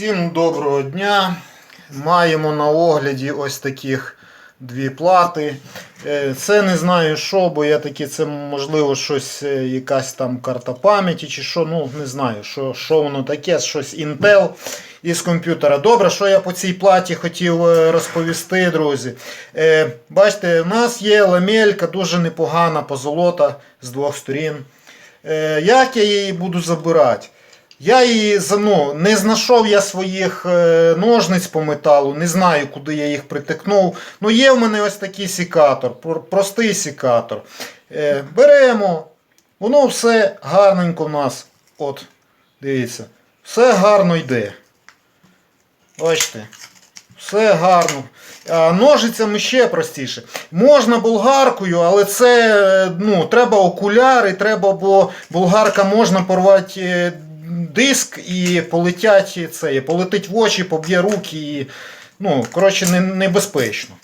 Всім доброго дня. Маємо на огляді ось таких дві плати. Е, Це не знаю що, бо я таки, це можливо щось, е, якась там карта пам'яті чи що, ну не знаю, що, що воно таке, щось Intel із комп'ютера. Добре, що я по цій платі хотів е, розповісти, друзі. Бачите, в нас є ламелька дуже непогана позолота з двох сторін. Як я її буду забирати? Я її ну, не знайшов я своїх е, ножниць по металу, не знаю, куди я їх притикнув. Ну, є в мене ось такий сікатор, простий сікатор. Е, беремо, воно все гарненько в нас. От, дивіться, все гарно йде. Бачите, все гарно. А ножицями ще простіше. Можна болгаркою, але це е, ну, треба окуляри, треба, бо болгарка можна порвати диск і полетять це, і полетить в очі, поб'є руки. І, ну, коротше, не, небезпечно.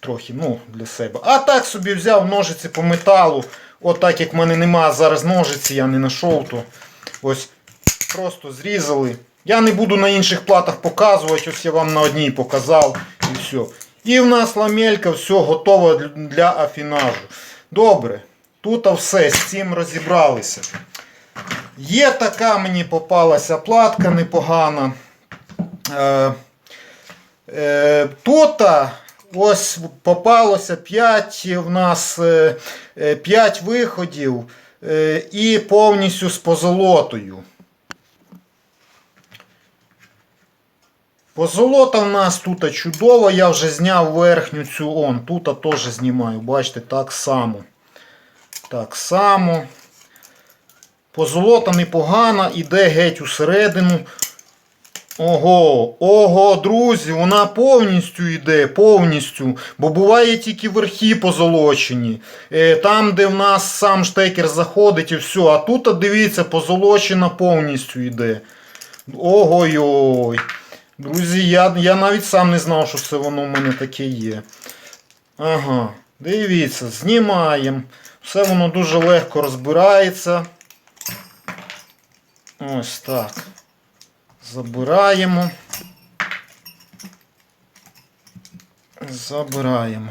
Трохи, ну, для себе. А так собі взяв ножиці по металу. От так як в мене нема зараз ножиці, я не знайшов, то ось просто зрізали. Я не буду на інших платах показувати, ось я вам на одній показав і все. І в нас ламелька, все готово для- афінажу. Добре, тут все, з цим розібралися. Є така мені попалася платка непогана. Е, е, тут ось попалося 5 в нас 5 виходів е, і повністю з позолотою. Позолота в нас тут чудова, я вже зняв верхню цю он. Тут теж знімаю, бачите, так само. Так само. Позолота непогана, іде геть усередину. Ого, ого, друзі, вона повністю йде, повністю. Бо буває тільки верхи позолочені. Е, Там, де в нас сам штекер заходить і все. А тут, дивіться, позолочена повністю йде. Ого-йой. Друзі, я, я навіть сам не знав, що це воно в мене таке є. Ага, дивіться, знімаємо. Все воно дуже легко розбирається. Ось так. Забираємо. Забираємо.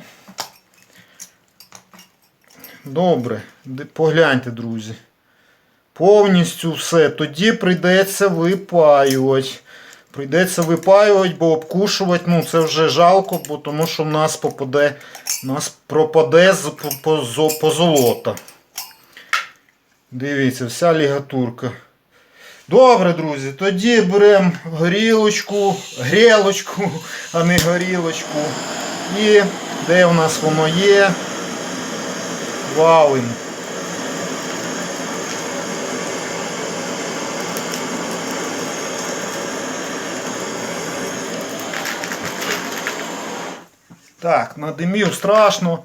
Добре, погляньте, друзі. Повністю все. Тоді прийдеться випаювати. Прийдеться випаювати, бо обкушувати, ну це вже жалко, бо тому що в нас попаде, в нас пропаде по- позо- позолота. Дивіться, вся лігатурка. Добре, друзі, тоді беремо горілочку, грілочку, а не горілочку. І де в нас воно є? Валим. Так, надимів страшно.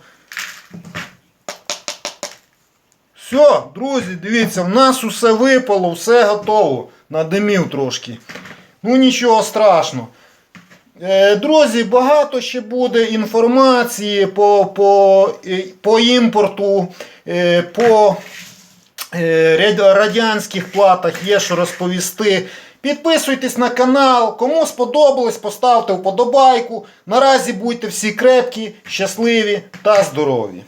Все, друзі, дивіться, в нас усе випало, все готово. Надимів трошки. Ну нічого страшного. Е, Друзі, багато ще буде інформації по, по, е, по імпорту, е, по радянських платах є що розповісти. Підписуйтесь на канал. Кому сподобалось, поставте вподобайку. Наразі будьте всі крепкі, щасливі та здорові.